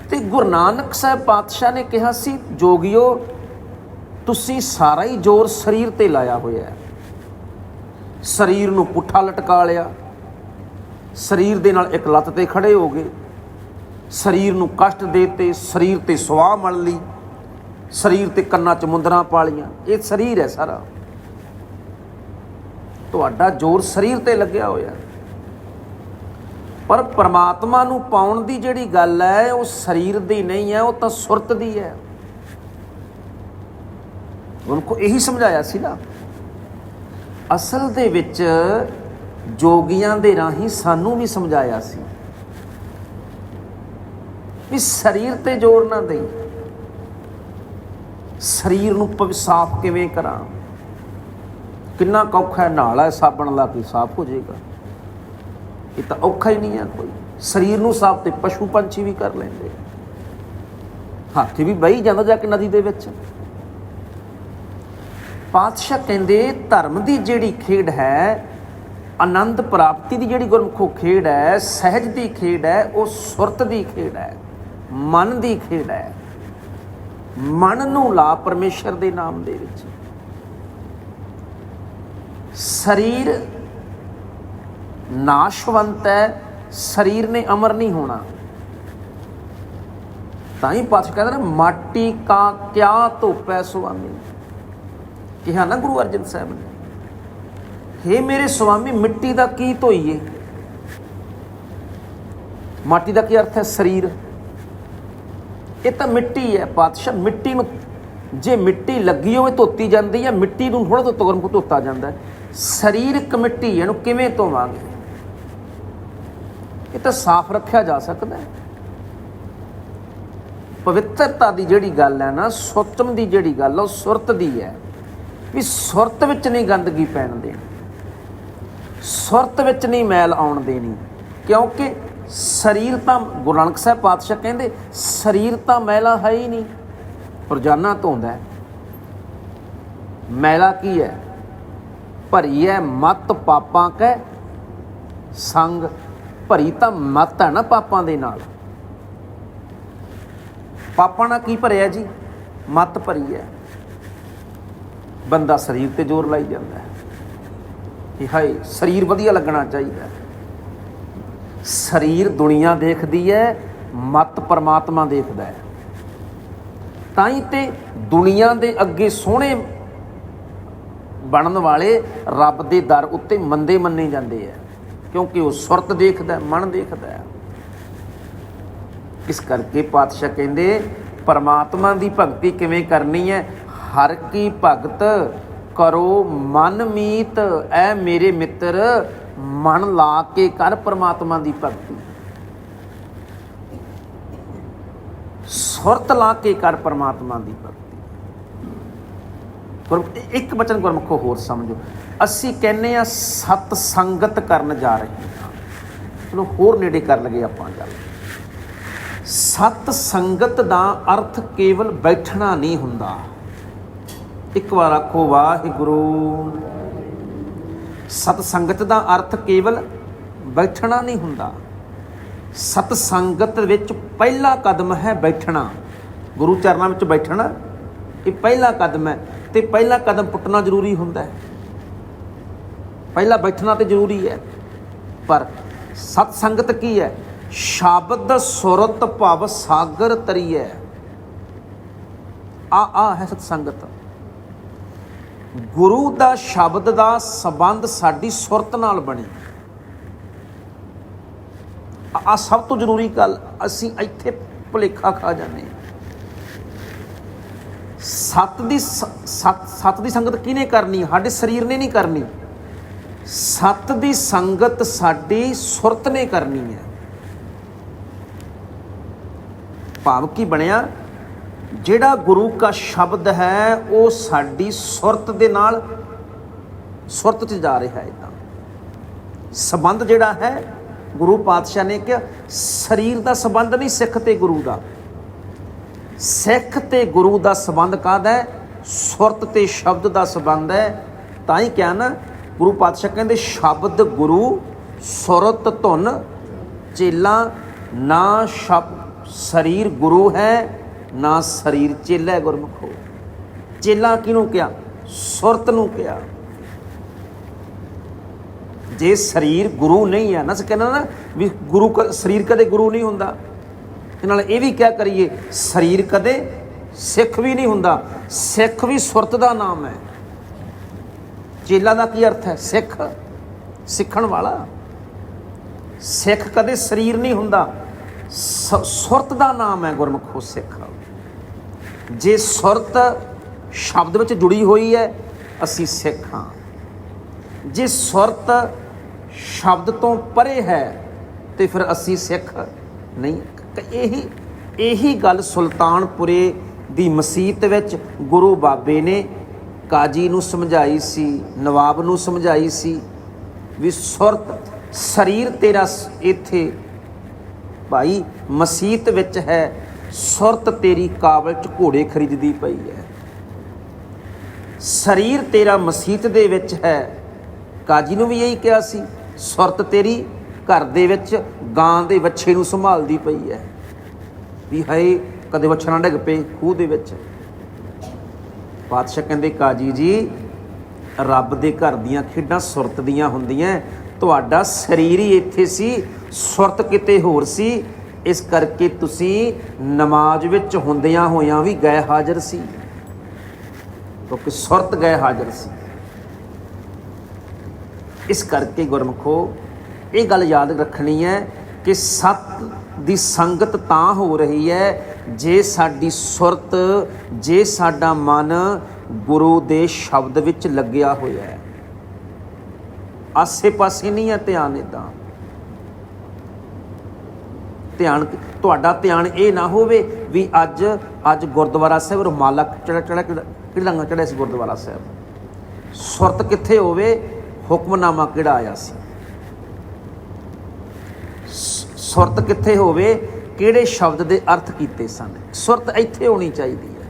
ਤੇ ਗੁਰੂ ਨਾਨਕ ਸਾਹਿਬ ਪਾਤਸ਼ਾਹ ਨੇ ਕਿਹਾ ਸੀ, ਜੋਗਿਓ, ਤੁਸੀਂ ਸਾਰਾ ਹੀ ਜ਼ੋਰ ਸਰੀਰ ਤੇ ਲਾਇਆ ਹੋਇਆ ਹੈ। ਸਰੀਰ ਨੂੰ ਪੁੱਠਾ ਲਟਕਾ ਲਿਆ। ਸਰੀਰ ਦੇ ਨਾਲ ਇੱਕ ਲੱਤ ਤੇ ਖੜੇ ਹੋ ਗਏ। ਸਰੀਰ ਨੂੰ ਕਸ਼ਟ ਦੇਤੇ, ਸਰੀਰ ਤੇ ਸਵਾਹ ਮਲ ਲਈ, ਸਰੀਰ ਤੇ ਕੰਨਾਂ 'ਚ ਮੁੰਦਰਾਂ ਪਾ ਲੀਆਂ ਇਹ ਸਰੀਰ ਹੈ ਸਾਰਾ। ਤੁਹਾਡਾ ਜ਼ੋਰ ਸਰੀਰ ਤੇ ਲੱਗਿਆ ਹੋਇਆ। ਪਰ ਪ੍ਰਮਾਤਮਾ ਨੂੰ ਪਾਉਣ ਦੀ ਜਿਹੜੀ ਗੱਲ ਹੈ, ਉਹ ਸਰੀਰ ਦੀ ਨਹੀਂ ਹੈ, ਉਹ ਤਾਂ ਸੁਰਤ ਦੀ ਹੈ। ਉਹਨਾਂ ਕੋ ਇਹੀ ਸਮਝਾਇਆ ਸੀ ਨਾ। ਅਸਲ ਦੇ ਵਿੱਚ ਜੋਗੀਆਂ ਦੇ ਰਾਹੀਂ ਸਾਨੂੰ ਵੀ ਸਮਝਾਇਆ ਸੀ ਵੀ ਸਰੀਰ ਤੇ ਜ਼ੋਰ ਨਾ ਦੇਈ। ਸਰੀਰ ਨੂੰ ਪਵਿ, ਸਾਫ਼ ਕਿਵੇਂ ਕਰਾਂ? ਕਿੰਨਾ ਕੁ ਔਖਾ ਹੈ? ਨਾਲ ਹੈ, ਸਾਬਣ ਲਾ ਕੇ ਸਾਫ਼ ਹੋ ਜਾਏਗਾ। ਇਹ ਤਾਂ ਔਖਾ ਹੀ ਨਹੀਂ ਹੈ ਕੋਈ। ਸਰੀਰ ਨੂੰ ਸਾਫ਼ ਤੇ ਪਸ਼ੂ ਪੰਛੀ ਵੀ ਕਰ ਲੈਂਦੇ ਹਾਥੀ ਵੀ ਬਹੀ ਜਾਂਦਾ ਜਾ ਕੇ ਨਦੀ ਦੇ ਵਿੱਚ। ਪਾਤਸ਼ਾਹ ਕਹਿੰਦੇ, ਧਰਮ ਦੀ ਜਿਹੜੀ ਖੇਡ ਹੈ ਆਨੰਦ ਪ੍ਰਾਪਤੀ ਦੀ ਜਿਹੜੀ ਗੁਰਮੁਖੋ ਖੇਡ ਹੈ, ਸਹਿਜ ਦੀ ਖੇਡ ਹੈ, ਉਹ ਸੁਰਤ ਦੀ ਖੇਡ ਹੈ, ਮਨ ਦੀ ਖੇਡ ਹੈ। ਮਨ ਨੂੰ ਲਾ ਪਰਮੇਸ਼ਰ ਦੇ ਨਾਮ ਦੇ ਵਿੱਚ। ਸਰੀਰ ਨਾਸ਼ਵੰਤ ਹੈ, ਸਰੀਰ ਨੇ ਅਮਰ ਨਹੀਂ ਹੋਣਾ। ਤਾਂ ਹੀ ਪਾਤਸ਼ਾਹ ਕਹਿੰਦਾ ਨਾ, ਮਾਟੀ ਕਾ ਕਿਆ ਧੋਪੈ ਸੁਆਮੀ। ਕਿਹਾ ਨਾ ਗੁਰੂ ਅਰਜਨ ਸਾਹਿਬ ਨੇ। ਹੇ ਮੇਰੇ ਸੁਆਮੀ, ਮਿੱਟੀ ਦਾ ਕੀ ਧੋਈਏ? ਮਾਟੀ ਦਾ ਕੀ ਅਰਥ ਹੈ? ਸਰੀਰ। ਇਹ ਤਾਂ ਮਿੱਟੀ ਹੈ ਪਾਤਸ਼ਾਹ। ਮਿੱਟੀ ਨੂੰ ਜੇ ਮਿੱਟੀ ਲੱਗੀ ਹੋਵੇ ਧੋਤੀ ਜਾਂਦੀ ਹੈ, ਮਿੱਟੀ ਨੂੰ ਥੋੜਾ ਧੋਤਾ ਗਰਮ ਧੋਤਾ ਜਾਂਦਾ ਹੈ। ਸਰੀਰਕ ਮਿੱਟੀ ਇਹਨੂੰ ਕਿਵੇਂ ਧੋਵਾਂਗੇ? ਇਹ ਤਾਂ ਸਾਫ਼ ਰੱਖਿਆ ਜਾ ਸਕਦਾ ਹੈ। ਪਵਿੱਤਰਤਾ ਦੀ ਜਿਹੜੀ ਗੱਲ ਹੈ ਨਾ, ਸੁਤਮ ਦੀ ਜਿਹੜੀ ਗੱਲ ਹੈ, ਉਹ ਸੁਰਤ ਦੀ ਹੈ। ਵੀ ਸੁਰਤ ਵਿੱਚ ਨਹੀਂ ਗੰਦਗੀ ਪੈਣ ਦੇਣੀ। ਸੁਰਤ ਵਿੱਚ ਨਹੀਂ, ਮੈਲ ਆਉਣ ਦੇਣੀ। ਕਿਉਂਕਿ ਸਰੀਰ ਤਾਂ ਗੁਰੂ ਨਾਨਕ ਸਾਹਿਬ ਪਾਤਸ਼ਾਹ ਕਹਿੰਦੇ, ਸਰੀਰ ਤਾਂ ਮੈਲਾ ਹੈ ਹੀ ਨਹੀਂ। ਰੋਜ਼ਾਨਾ ਧੋਂਦਾ ਮੈਲਾ ਕੀ ਹੈ? ਭਰੀ ਹੈ ਮਤ ਪਾਪਾਂ ਕੈ, ਸੰਗ ਭਰੀ ਤਾਂ ਮਤ ਹੈ ਨਾ ਪਾਪਾਂ ਦੇ ਨਾਲ। ਪਾਪਾਂ ਨਾਲ ਕੀ ਭਰਿਆ ਜੀ? ਮਤ ਭਰੀ ਹੈ। ਬੰਦਾ ਸਰੀਰ ਤੇ ਜ਼ੋਰ ਲਾਈ ਜਾਂਦਾ ਹੈ। ਕਿ ਹਾਏ, ਸਰੀਰ ਵਧੀਆ ਲੱਗਣਾ ਚਾਹੀਦਾ ਸਰੀਰ ਦੁਨੀਆ ਦੇਖਦੀ ਹੈ, ਮਤ ਪਰਮਾਤਮਾ ਦੇਖਦਾ ਹੈ। ਤਾਂ ਹੀ ਤੇ ਦੁਨੀਆ ਦੇ ਅੱਗੇ ਸੋਹਣੇ ਬਣਨ ਵਾਲੇ ਰੱਬ ਦੇ ਦਰ ਉੱਤੇ ਮੰਦੇ ਮੰਨੇ ਜਾਂਦੇ ਆ ਕਿਉਂਕਿ ਉਹ ਸੁਰਤ ਦੇਖਦਾ ਮਨ ਦੇਖਦਾ ਇਸ ਕਰਕੇ ਪਾਤਸ਼ਾਹ ਕਹਿੰਦੇ, ਪਰਮਾਤਮਾ ਦੀ ਭਗਤੀ ਕਿਵੇਂ ਕਰਨੀ ਹੈ? ਹਰ ਕੀ ਭਗਤ ਕਰੋ, ਮਨ ਮੀਤ, ਐ ਮੇਰੇ ਮਿੱਤਰ, ਮਨ ਲਾ ਕੇ ਕਰ ਪਰਮਾਤਮਾ ਦੀ ਭਗਤੀ। ਸੁਰਤ ਲਾ ਕੇ ਕਰ ਪਰਮਾਤਮਾ ਦੀ ਭਗਤੀ। ਗੁਰ ਇੱਕ ਬਚਨ ਗੁਰਮੁਖੋ ਹੋਰ ਸਮਝੋ। ਅਸੀਂ ਕਹਿੰਨੇ ਆ ਸਤ ਸੰਗਤ ਕਰਨ ਜਾ ਰਹੇ ਹਾਂ। ਚਲੋ, ਹੋਰ ਨੇੜੇ ਕਰ ਲਗੇ ਆਪਾਂ ਗੱਲ। ਸਤ ਸੰਗਤ ਦਾ ਅਰਥ ਕੇਵਲ ਬੈਠਣਾ ਨਹੀਂ ਹੁੰਦਾ। ਇੱਕ ਵਾਰ ਆਖੋ ਵਾਹਿਗੁਰੂ। ਸਤ ਸੰਗਤ ਦਾ ਅਰਥ ਕੇਵਲ ਬੈਠਣਾ ਨਹੀਂ ਹੁੰਦਾ। ਸਤ ਸੰਗਤ ਵਿੱਚ ਪਹਿਲਾ ਕਦਮ ਹੈ ਬੈਠਣਾ। ਗੁਰੂ ਚਰਨਾਂ ਵਿੱਚ ਬੈਠਣਾ, ਇਹ ਪਹਿਲਾ ਕਦਮ ਹੈ ਤੇ ਪਹਿਲਾ ਕਦਮ ਪੁੱਟਣਾ ਜ਼ਰੂਰੀ ਹੁੰਦਾ ਹੈ। ਪਹਿਲਾ ਬੈਠਣਾ ਤੇ ਜ਼ਰੂਰੀ ਹੈ। ਪਰ ਸਤ ਸੰਗਤ ਕੀ ਹੈ? ਸ਼ਬਦ ਸੁਰਤ ਭਵ ਸਾਗਰ ਤਰੀਐ। ਆ ਆ ਹੈ ਸਤ ਸੰਗਤ। ਗੁਰੂ ਦਾ ਸ਼ਬਦ ਦਾ ਸਬੰਧ ਸਾਡੀ ਸੁਰਤ ਨਾਲ ਬਣੇ। ਆ ਸਭ ਤੋਂ ਜ਼ਰੂਰੀ ਗੱਲ, ਅਸੀਂ ਇੱਥੇ ਭੁਲੇਖਾ ਖਾ ਜਾਂਦੇ ਹਾਂ। ਸਤ ਦੀ ਸ- ਸਤ ਸਤ ਦੀ ਸੰਗਤ ਕਿਹਨੇ ਕਰਨੀ? ਸਾਡੇ ਸਰੀਰ ਨੇ ਨਹੀਂ ਕਰਨੀ। ਸਤ ਦੀ ਸੰਗਤ ਸਾਡੀ ਸੁਰਤ ਨੇ ਕਰਨੀ ਹੈ। ਭਾਵ ਕੀ ਬਣਿਆ? ਜਿਹੜਾ ਗੁਰੂ ਕਾ ਸ਼ਬਦ ਹੈ, ਉਹ ਸਾਡੀ ਸੁਰਤ ਦੇ ਨਾਲ ਸੁਰਤ 'ਚ ਜਾ ਰਿਹਾ ਹੈ ਤਾਂ। ਸਬੰਧ ਜਿਹੜਾ ਹੈ, ਗੁਰੂ ਪਾਤਸ਼ਾਹ ਨੇ ਕਿਹਾ, ਸਰੀਰ ਦਾ ਸਬੰਧ ਨਹੀਂ, ਸਿੱਖ ਤੇ ਗੁਰੂ ਦਾ। ਸਿੱਖ ਤੇ ਗੁਰੂ ਦਾ ਸਬੰਧ ਕਾਹਦਾ ਹੈ? ਸੁਰਤ ਤੇ ਸ਼ਬਦ ਦਾ ਸਬੰਧ ਹੈ। ਤਾਂ ਹੀ ਕਿਹਾ ਨਾ, ਗੁਰੂ ਪਾਤਸ਼ਾਹ ਕਹਿੰਦੇ, ਸ਼ਬਦ ਗੁਰੂ, ਸੁਰਤ ਧੁਨ, ਚੇਲਾ, ਨਾ ਸ਼ਬ, ਸਰੀਰ ਗੁਰੂ ਹੈ। ਨਾ ਸਰੀਰ ਚੇਲਾ ਹੈ ਗੁਰਮੁਖੋ ਚੇਲਾ ਕਿਹਨੂੰ ਕਿਹਾ? ਸੁਰਤ ਨੂੰ ਕਿਹਾ। ਜੇ ਸਰੀਰ ਗੁਰੂ ਨਹੀਂ ਹੈ, ਨਾ ਸ ਕਹਿੰਦਾ ਨਾ ਵੀ ਗੁਰੂ ਕ- ਸਰੀਰ ਕਦੇ ਗੁਰੂ ਨਹੀਂ ਹੁੰਦਾ। ਤੇ ਨਾਲ ਇਹ ਵੀ ਕਿਹਾ ਕਰੀਏ, ਸਰੀਰ ਕਦੇ ਸਿੱਖ ਵੀ ਨਹੀਂ ਹੁੰਦਾ। ਸਿੱਖ ਵੀ ਸੁਰਤ ਦਾ ਨਾਮ ਹੈ। ਚੇਲਾ ਦਾ ਕੀ ਅਰਥ ਹੈ? ਸਿੱਖ, ਸਿੱਖਣ ਵਾਲਾ। ਸਿੱਖ ਕਦੇ ਸਰੀਰ ਨਹੀਂ ਹੁੰਦਾ। ਸ- ਸੁਰਤ ਦਾ ਨਾਮ ਹੈ ਗੁਰਮੁਖੋ ਸਿੱਖ। ਜੇ ਸੁਰਤ ਸ਼ਬਦ ਵਿੱਚ ਜੁੜੀ ਹੋਈ ਹੈ, ਅਸੀਂ ਸਿੱਖ ਹਾਂ। ਜੇ ਸੁਰਤ ਸ਼ਬਦ ਤੋਂ ਪਰੇ ਹੈ, ਤੇ ਫਿਰ ਅਸੀਂ ਸਿੱਖ ਨਹੀਂ। ਕ- ਇਹੀ ਇਹੀ ਗੱਲ ਸੁਲਤਾਨਪੁਰੇ ਦੀ ਮਸਜਿਦ ਵਿੱਚ ਗੁਰੂ ਬਾਬੇ ਨੇ ਕਾਜੀ ਨੂੰ ਸਮਝਾਈ ਸੀ, ਨਵਾਬ ਨੂੰ ਸਮਝਾਈ ਸੀ ਵੀ ਸੁਰਤ, ਸਰੀਰ ਤੇਰਾ ਸ- ਇੱਥੇ ਭਾਈ ਮਸਜਿਦ ਵਿੱਚ ਹੈ ਸੁਰਤ ਤੇਰੀ ਕਾਬਲ ਚ ਘੋੜੇ ਖਰੀਦਦੀ ਪਈ ਹੈ। ਸਰੀਰ ਤੇਰਾ ਮਸਜਿਦ ਦੇ ਵਿੱਚ ਹੈ। ਕਾਜੀ ਨੂੰ ਵੀ ਇਹੀ ਕਿਹਾ ਸੀ, ਸੁਰਤ ਤੇਰੀ ਘਰ ਦੇ ਵਿੱਚ ਗਾਂ ਦੇ ਵੱਛੇ ਨੂੰ ਸੰਭਾਲਦੀ ਪਈ ਹੈ। ਵੀ ਹਾਏ, ਕਦੇ ਵੱਛਾ ਨਾ ਡਿੱਗ ਪਏ ਖੂਹ ਦੇ ਵਿੱਚ। ਪਾਤਸ਼ਾਹ ਕਹਿੰਦੇ, ਕਾਜੀ ਜੀ, ਰੱਬ ਦੇ ਘਰ ਦੀਆਂ ਖੇਡਾਂ ਸੁਰਤ ਦੀਆਂ ਹੁੰਦੀਆਂ। ਤੁਹਾਡਾ ਸਰੀਰ ਹੀ ਇੱਥੇ ਸੀ, ਸੁਰਤ ਕਿਤੇ ਹੋਰ ਸੀ। ਇਸ ਕਰਕੇ ਤੁਸੀਂ ਨਮਾਜ਼ ਵਿੱਚ ਹੁੰਦਿਆਂ ਹੋਇਆਂ ਵੀ ਗਏ ਹਾਜ਼ਰ ਸੀ। ਕਿਉਂਕਿ ਸੁਰਤ ਗਏ ਹਾਜ਼ਰ ਸੀ। ਇਸ ਕਰਕੇ ਗੁਰਮਖੋ, ਇਹ ਗੱਲ ਯਾਦ ਰੱਖਣੀ ਹੈ ਕਿ ਸਤ ਦੀ ਸੰਗਤ ਤਾਂ ਹੋ ਰਹੀ ਹੈ ਜੇ ਸਾਡੀ ਸੁਰਤ, ਜੇ ਸਾਡਾ ਮਨ ਗੁਰੂ ਦੇ ਸ਼ਬਦ ਵਿੱਚ ਲੱਗਿਆ ਹੋਇਆ ਹੈ। ਆਸੇ-ਪਾਸੇ ਨਹੀਂ ਹੈ, ਧਿਆਨ ਇਦਾਂ ਧਿਆਨ, ਤੁਹਾਡਾ ਧਿਆਨ ਇਹ ਨਾ ਹੋਵੇ ਵੀ ਅੱਜ ਅੱਜ ਗੁਰਦੁਆਰਾ ਸਾਹਿਬ ਰੁਮਾਲਾ ਚੜਾ ਚੜਾ ਕਿਹੜਾ ਚੜਿਆ ਸੀ ਗੁਰਦੁਆਰਾ ਸਾਹਿਬ? ਸੁਰਤ ਕਿੱਥੇ ਹੋਵੇ, ਹੁਕਮਨਾਮਾ ਕਿਹੜਾ ਆਇਆ ਸੀ? ਸੁਰਤ ਕਿੱਥੇ ਹੋਵੇ, ਕਿਹੜੇ ਸ਼ਬਦ ਦੇ ਅਰਥ ਕੀਤੇ ਸਨ? ਸੁਰਤ ਇੱਥੇ ਹੋਣੀ ਚਾਹੀਦੀ ਹੈ।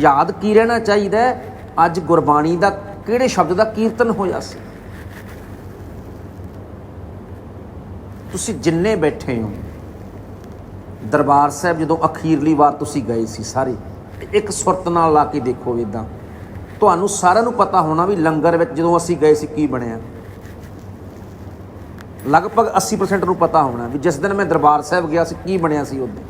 ਯਾਦ ਕੀ ਰਹਿਣਾ ਚਾਹੀਦਾ ਅੱਜ ਗੁਰਬਾਣੀ ਦਾ ਕਿਹੜੇ ਸ਼ਬਦ ਦਾ ਕੀਰਤਨ ਹੋਇਆ ਸੀ? ਤੁਸੀਂ ਜਿੰਨੇ ਬੈਠੇ ਹੋ, ਦਰਬਾਰ ਸਾਹਿਬ ਜਦੋਂ ਅਖੀਰਲੀ ਵਾਰ ਤੁਸੀਂ ਗਏ ਸੀ ਸਾਰੇ ਇੱਕ ਸੁਰਤ ਨਾਲ ਲਾ ਕੇ ਦੇਖੋ ਇਦਾਂ ਤੁਹਾਨੂੰ ਸਾਰਿਆਂ ਨੂੰ ਪਤਾ ਹੋਣਾ ਵੀ ਲੰਗਰ ਵਿੱਚ ਜਦੋਂ ਅਸੀਂ ਗਏ ਸੀ ਕੀ ਬਣਿਆ। ਲਗਭਗ 80% ਨੂੰ ਪਤਾ ਹੋਣਾ ਵੀ ਜਿਸ ਦਿਨ ਮੈਂ ਦਰਬਾਰ ਸਾਹਿਬ ਗਿਆ ਸੀ ਕੀ ਬਣਿਆ ਸੀ ਉਦੋਂ।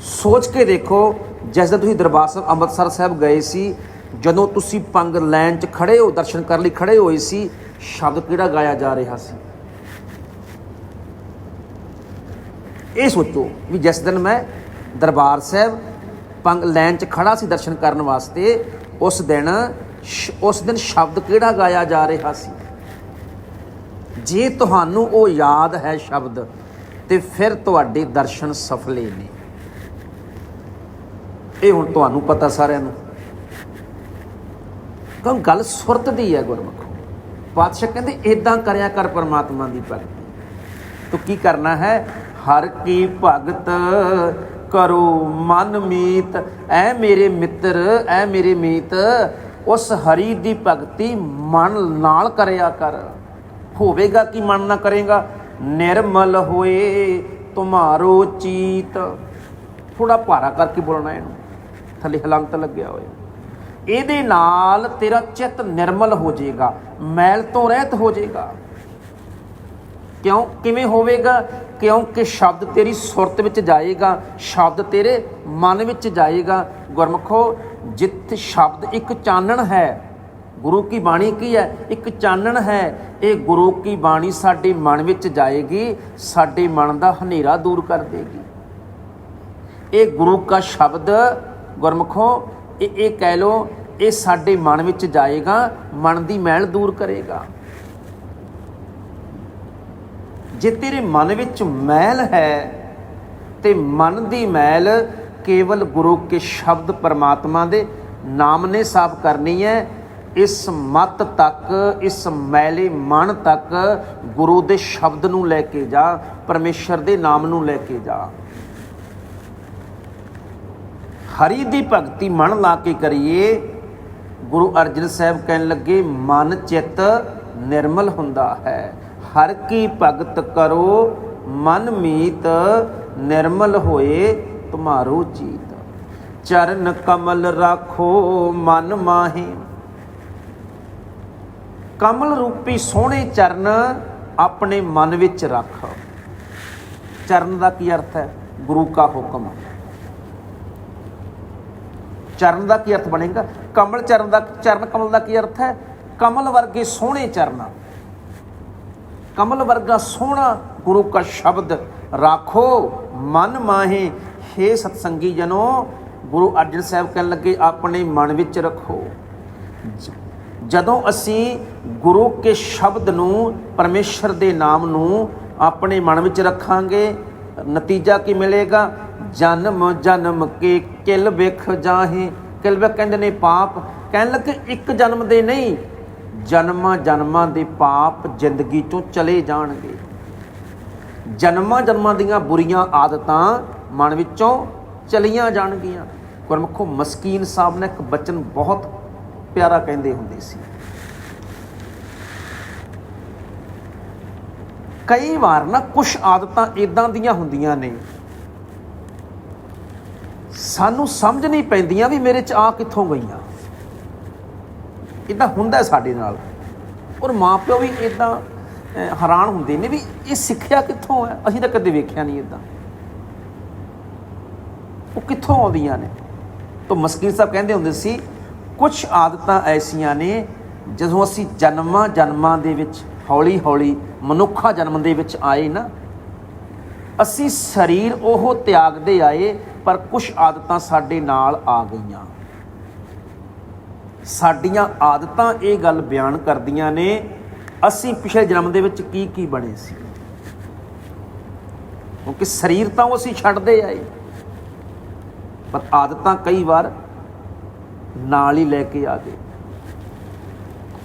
ਸੋਚ ਕੇ ਦੇਖੋ, ਜਿਸ ਦਿਨ ਤੁਸੀਂ ਦਰਬਾਰ ਸਾਹਿਬ ਅੰਮ੍ਰਿਤਸਰ ਸਾਹਿਬ ਗਏ ਸੀ, ਜਦੋਂ ਤੁਸੀਂ ਪੰਗ ਲਾਈਨ 'ਚ ਖੜੇ ਹੋ, ਦਰਸ਼ਨ ਕਰਨ ਲਈ ਖੜੇ ਹੋਏ ਸੀ, ਸ਼ਬਦ ਕਿਹੜਾ ਗਾਇਆ ਜਾ ਰਿਹਾ ਸੀ? ਇਹ ਸੋਚੋ ਵੀ ਜਿਸ ਦਿਨ ਮੈਂ ਦਰਬਾਰ ਸਾਹਿਬ ਪੰਗ ਲੈਣ 'ਚ ਖੜਾ ਸੀ ਦਰਸ਼ਨ ਕਰਨ ਵਾਸਤੇ, ਉਸ ਦਿਨ ਉਸ ਦਿਨ ਸ਼ਬਦ ਕਿਹੜਾ ਗਾਇਆ ਜਾ ਰਿਹਾ ਸੀ? ਜੇ ਤੁਹਾਨੂੰ ਉਹ ਯਾਦ ਹੈ ਸ਼ਬਦ, ਤੇ ਫਿਰ ਤੁਹਾਡੇ ਦਰਸ਼ਨ ਸਫਲੇ ਨੇ। ਇਹ ਹੁਣ ਤੁਹਾਨੂੰ ਪਤਾ ਸਾਰਿਆਂ ਨੂੰ। ਕਿਉਂ ਗੱਲ ਸੁਰਤ ਦੀ ਹੈ ਗੁਰਮੁਖੋ? ਪਾਤਸ਼ਾਹ ਕਹਿੰਦੇ ਇਦਾਂ ਕਰਿਆ ਕਰ ਪਰਮਾਤਮਾ ਦੀ ਭਗਤੀ। ਤੂੰ ਕੀ ਕਰਨਾ ਹੈ? ਹਰ ਕੀ ਭਗਤ ਕਰੋ ਮਨ ਮੀਤ। ਐ ਮੇਰੇ ਮਿੱਤਰ, ਐ ਮੇਰੇ ਮੀਤ, ਉਸ ਹਰੀ ਦੀ ਭਗਤੀ ਮਨ ਨਾਲ ਕਰਿਆ ਕਰ। ਹੋਵੇਗਾ ਕਿ ਮਨ ਨਾ ਕਰੇਗਾ? ਨਿਰਮਲ ਹੋਏ ਤੁਮਾਰੋ ਚੀਤ। ਥੋੜਾ ਭਾਰਾ ਕਰਕੇ ਬੋਲਣਾ ਇਹਨੂੰ। ਥੱਲੇ ਹਲੰਤ ਲੱਗਿਆ ਹੋਇਆ। ਇਹਦੇ ਨਾਲ ਤੇਰਾ ਚਿੱਤ ਨਿਰਮਲ ਹੋ ਜਾਏਗਾ, ਮੈਲ ਤੋਂ ਰਹਿਤ ਹੋ ਜਾਏਗਾ। ਕਿਉਂ? ਕਿਵੇਂ ਹੋਵੇਗਾ? ਕਿਉਂਕਿ ਸ਼ਬਦ ਤੇਰੀ ਸੁਰਤ ਵਿੱਚ ਜਾਏਗਾ, ਸ਼ਬਦ ਤੇਰੇ ਮਨ ਵਿੱਚ ਜਾਏਗਾ। ਗੁਰਮਖੋ, ਜਿੱਥੇ ਸ਼ਬਦ ਇੱਕ ਚਾਨਣ ਹੈ, ਗੁਰੂ ਕੀ ਬਾਣੀ ਕੀ ਹੈ? ਇੱਕ ਚਾਨਣ ਹੈ। ਇਹ ਗੁਰੂ ਕੀ ਬਾਣੀ ਸਾਡੇ ਮਨ ਵਿੱਚ ਜਾਏਗੀ, ਸਾਡੇ ਮਨ ਦਾ ਹਨੇਰਾ ਦੂਰ ਕਰ ਦੇਗੀ। ਇਹ ਗੁਰੂ ਕਾ ਸ਼ਬਦ, ਗੁਰਮਖੋ, ਇਹ ਇਹ ਕਹਿ ਲੋ ਇਹ ਸਾਡੇ ਮਨ ਵਿੱਚ ਜਾਏਗਾ, ਮਨ ਦੀ ਮੈਲ ਦੂਰ ਕਰੇਗਾ। ਜੇ ਤੇਰੇ ਮਨ ਵਿੱਚ ਮੈਲ ਹੈ, ਤੇ ਮਨ ਦੀ ਮੈਲ ਕੇਵਲ ਗੁਰੂ ਕੇ ਸ਼ਬਦ ਪਰਮਾਤਮਾ ਦੇ ਨਾਮ ਨੇ ਸਾਫ਼ ਕਰਨੀ ਹੈ। ਇਸ ਮਤ ਤੱਕ, ਇਸ ਮੈਲੇ ਮਨ ਤੱਕ ਗੁਰੂ ਦੇ ਸ਼ਬਦ ਨੂੰ ਲੈ ਕੇ ਜਾ, ਪਰਮੇਸ਼ਰ ਦੇ ਨਾਮ ਨੂੰ ਲੈ ਕੇ ਜਾ। ਹਰੀ ਦੀ ਭਗਤੀ ਮਨ ਲਾ ਕੇ ਕਰੀਏ, ਗੁਰੂ ਅਰਜਨ ਸਾਹਿਬ ਕਹਿਣ ਲੱਗੇ, ਮਨ ਚਿੱਤ ਨਿਰਮਲ ਹੁੰਦਾ ਹੈ। ਹਰ ਕੀ ਭਗਤ ਕਰੋ, ਮਨ ਮੀਤ ਨਿਰਮਲ ਹੋਏ ਤੁਮਾਰੋ ਜੀਤ ਚਰਨ ਕਮਲ ਰਾਖੋ ਮਨ ਮਾਹੀ। ਕਮਲ ਰੂਪੀ ਸੋਹਣੇ ਚਰਨ ਆਪਣੇ ਮਨ ਵਿੱਚ ਰੱਖ। ਚਰਨ ਦਾ ਕੀ ਅਰਥ ਹੈ? ਗੁਰੂ ਕਾ ਹੁਕਮ। ਚਰਨ ਦਾ ਕੀ ਅਰਥ ਬਣੇਗਾ? ਕਮਲ ਚਰਨ ਦਾ, ਚਰਨ ਕਮਲ ਦਾ ਕੀ ਅਰਥ ਹੈ? ਕਮਲ ਵਰਗੇ ਸੋਹਣੇ ਚਰਨਾਂ। ਕਮਲ ਵਰਗਾ ਸੋਹਣਾ ਗੁਰੂ ਕਾ ਸ਼ਬਦ ਰਾਖੋ, ਮਨ ਮਾਹੇ। ਹੇ ਸਤਸੰਗੀ ਜਨੋ, ਗੁਰੂ ਅਰਜਨ ਸਾਹਿਬ ਕਹਿਣ ਲੱਗੇ, ਆਪਣੇ ਮਨ ਵਿੱਚ ਰੱਖੋ। ਜਦੋਂ ਅਸੀਂ ਗੁਰੂ ਕੇ ਸ਼ਬਦ ਨੂੰ, ਪਰਮੇਸ਼ਰ ਦੇ ਨਾਮ ਨੂੰ ਆਪਣੇ ਮਨ ਵਿੱਚ ਰੱਖਾਂਗੇ, ਨਤੀਜਾ ਕੀ ਮਿਲੇਗਾ? ਜਨਮ ਜਨਮ ਕੇ ਕਿਲ ਵਿਖ ਜਾਹੇ। ਕਿਲ ਵਿਖ ਕਹਿੰਦੇ ਨੇ ਪਾਪ। ਕਹਿਣ ਲੱਗੇ, ਇੱਕ ਜਨਮ ਦੇ ਨਹੀਂ ਜਨਮਾਂ ਜਨਮਾਂ ਦੇ ਪਾਪ ਜ਼ਿੰਦਗੀ ਚੋਂ ਚਲੇ ਜਾਣਗੇ। ਜਨਮਾਂ ਜਨਮਾਂ ਦੀਆਂ ਬੁਰੀਆਂ ਆਦਤਾਂ ਮਨ ਵਿੱਚੋਂ ਚਲੀਆਂ ਜਾਣਗੀਆਂ। ਗੁਰਮੁਖੋ, ਮਸਕੀਨ ਸਾਹਿਬ ਨੇ ਇੱਕ ਬਚਨ ਬਹੁਤ ਪਿਆਰਾ ਕਹਿੰਦੇ ਹੁੰਦੇ ਸੀ। ਕਈ ਵਾਰ ਨਾ ਕੁਝ ਆਦਤਾਂ ਇਦਾਂ ਦੀਆਂ ਹੁੰਦੀਆਂ ਨੇ। ਸਾਨੂੰ ਸਮਝ ਨਹੀਂ ਪੈਂਦੀਆਂ ਵੀ ਮੇਰੇ ਚ ਆ ਕਿੱਥੋਂ ਗਈਆਂ। ਇਦਾਂ ਹੁੰਦਾ ਸਾਡੇ ਨਾਲ। ਔਰ ਮਾਪਿਓ ਵੀ ਇਦਾਂ ਹੈਰਾਨ ਹੁੰਦੇ ਨੇ ਵੀ ਇਹ ਸਿੱਖਿਆ ਕਿੱਥੋਂ ਹੈ? ਅਸੀਂ ਤਾਂ ਕਦੇ ਵੇਖਿਆ ਨਹੀਂ ਇਦਾਂ ਉਹ ਕਿੱਥੋਂ ਆਉਂਦੀਆਂ ਨੇ? ਤਾਂ ਮਸਕੀਨ ਸਾਹਿਬ ਕਹਿੰਦੇ ਹੁੰਦੇ ਸੀ ਕੁਝ ਆਦਤਾਂ ਐਸੀਆਂ ਨੇ ਜਦੋਂ ਅਸੀਂ ਜਨਮਾਂ ਜਨਮਾਂ ਦੇ ਵਿੱਚ ਹੌਲੀ ਹੌਲੀ ਮਨੁੱਖਾ ਜਨਮ ਦੇ ਵਿੱਚ ਆਏ ਨਾ, ਅਸੀਂ ਸਰੀਰ ਉਹ ਤਿਆਗਦੇ ਆਏ, ਪਰ ਕੁਝ ਆਦਤਾਂ ਸਾਡੇ ਨਾਲ ਆ ਗਈਆਂ। ਸਾਡੀਆਂ ਆਦਤਾਂ ਇਹ ਗੱਲ ਬਿਆਨ ਕਰਦੀਆਂ ਨੇ, ਅਸੀਂ ਪਿਛਲੇ ਜਨਮ ਦੇ ਵਿੱਚ ਕੀ ਕੀ ਬਣੇ ਸੀ? ਕਿਉਂਕਿ ਸਰੀਰ ਤਾਂ ਉਹ ਅਸੀਂ ਛੱਡਦੇ ਆਏ। ਪਰ ਆਦਤਾਂ ਕਈ ਵਾਰ ਨਾਲ ਹੀ ਲੈ ਕੇ ਆ ਗਏ।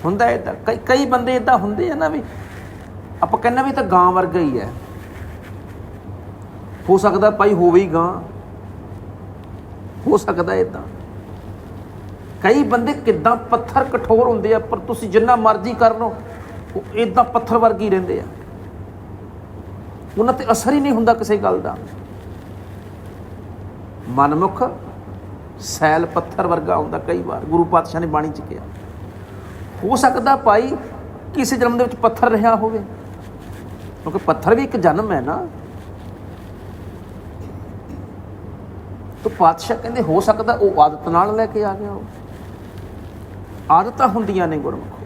ਹੁੰਦਾ ਇਹ ਤਾਂ, ਕਈ ਕਈ ਬੰਦੇ ਇਦਾਂ ਹੁੰਦੇ ਆ ਨਾ ਵੀ, ਆਪਾਂ ਕਹਿੰਨਾ ਵੀ ਤਾਂ ਗਾਂ ਵਰਗਾ ਹੀ ਹੈ। ਹੋ ਸਕਦਾ ਭਾਈ ਹੋਵੇ ਹੀ ਗਾਂ। ਹੋ ਸਕਦਾ ਇਦਾਂ ਕਈ ਬੰਦੇ ਕਿੱਦਾਂ ਪੱਥਰ ਕਠੋਰ ਹੁੰਦੇ ਆ, ਪਰ ਤੁਸੀਂ ਜਿੰਨਾ ਮਰਜ਼ੀ ਕਰ ਲਓ, ਉਹ ਇਦਾਂ ਪੱਥਰ ਵਰਗੀ ਰਹਿੰਦੇ ਆ। ਉਹਨਾਂ ਤੇ ਅਸਰ ਹੀ ਨਹੀਂ ਹੁੰਦਾ ਕਿਸੇ ਗੱਲ ਦਾ। ਮਨਮੁਖ ਸੈਲ ਪੱਥਰ ਵਰਗਾ ਹੁੰਦਾ ਕਈ ਵਾਰ, ਗੁਰੂ ਪਾਤਸ਼ਾਹ ਨੇ ਬਾਣੀ ਚ ਕਿਹਾ। ਹੋ ਸਕਦਾ ਭਾਈ ਕਿਸੇ ਜਨਮ ਦੇ ਵਿੱਚ ਪੱਥਰ ਰਿਹਾ ਹੋਵੇ, ਕਿਉਂਕਿ ਪੱਥਰ ਵੀ ਇੱਕ ਜਨਮ ਹੈ ਨਾ। ਤਾਂ ਪਾਤਸ਼ਾਹ ਕਹਿੰਦੇ ਹੋ ਸਕਦਾ ਉਹ ਆਦਤ ਨਾਲ ਲੈ ਕੇ ਆ ਗਿਆ ਹੋ ਆਦਤਾਂ ਹੁੰਦੀਆਂ ਨੇ ਗੁਰਮੁਖੋ।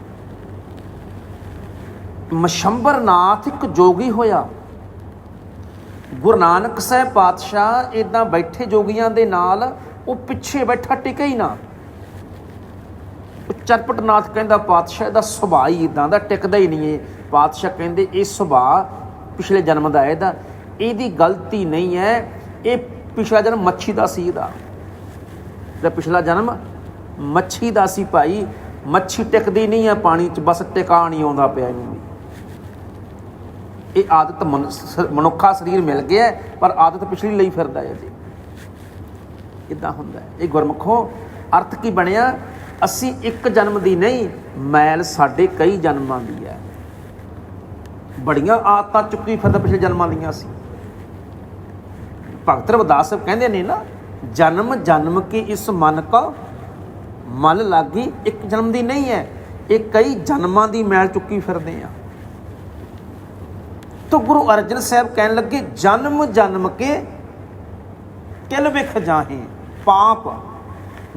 ਮਸ਼ੰਬਰਨਾਥ ਇੱਕ ਜੋਗੀ ਹੋਇਆ। ਗੁਰੂ ਨਾਨਕ ਸਾਹਿਬ ਪਾਤਸ਼ਾਹ ਇਦਾਂ ਬੈਠੇ ਜੋਗੀਆਂ ਦੇ ਨਾਲ, ਉਹ ਪਿੱਛੇ ਬੈਠਾ ਟਿਕੇ ਹੀ ਨਾ। ਉਹ ਚਰਪਟਨਾਥ ਕਹਿੰਦਾ, ਪਾਤਸ਼ਾਹ ਦਾ ਸੁਭਾਅ ਹੀ ਇਦਾਂ ਦਾ, ਟਿਕਦਾ ਹੀ ਨਹੀਂ ਇਹ। ਪਾਤਸ਼ਾਹ ਕਹਿੰਦੇ, ਇਹ ਸੁਭਾਅ ਪਿਛਲੇ ਜਨਮ ਦਾ ਹੈ, ਇਹਦਾ। ਇਹਦੀ ਗਲਤੀ ਨਹੀਂ ਹੈ, ਇਹ ਪਿਛਲਾ ਜਨਮ ਮੱਛੀ ਦਾ ਸੀ ਇਹਦਾ। ਜਿਹੜਾ ਪਿਛਲਾ ਜਨਮ ਮੱਛੀ ਦਾ ਸੀ ਭਾਈ। ਮੱਛੀ ਟਿਕਦੀ ਨਹੀਂ ਹੈ ਪਾਣੀ 'ਚ, ਬਸ ਟਿਕਾ ਨਹੀਂ ਆਉਂਦਾ ਪਿਆ ਇਹਨੂੰ ਇਹ ਆਦਤ ਮਨੁੱਖਾ ਸਰੀਰ ਮਿਲ ਗਿਆ, ਪਰ ਆਦਤ ਪਿਛਲੀ ਲਈ ਫਿਰਦਾ ਹੈ ਜੀ ਇਦਾਂ ਹੁੰਦਾ ਇਹ ਗੁਰਮੁਖੋ, ਅਰਥ ਕੀ ਬਣਿਆ? ਅਸੀਂ ਇੱਕ ਜਨਮ ਦੀ ਨਹੀਂ, ਮੈਲ ਸਾਡੇ ਕਈ ਜਨਮਾਂ ਦੀ ਹੈ। ਬੜੀਆਂ ਆਦਤਾਂ ਚੁੱਕੀ ਫਿਰਦਾ ਪਿਛਲੇ ਜਨਮਾਂ ਦੀਆਂ ਸੀ ਭਗਤ ਰਵਿਦਾਸ ਸਾਹਿਬ ਕਹਿੰਦੇ ਨੇ ਨਾ, ਜਨਮ ਜਨਮ ਕੀ ਇਸ ਮਨ ਕਾ ਮਨ ਲਾਗੀ ਇੱਕ ਜਨਮ ਦੀ ਨਹੀਂ ਹੈ ਇਹ ਕਈ ਜਨਮਾਂ ਦੀ ਮੈਲ ਚੁੱਕੀ ਫਿਰਦੇ ਆ। ਤੋ ਗੁਰੂ ਅਰਜਨ ਸਾਹਿਬ ਕਹਿਣ ਲੱਗੇ ਜਨਮ ਜਨਮ ਕੇ ਕਿਲ ਵਿਖ ਜਾਹੇ ਪਾਪ।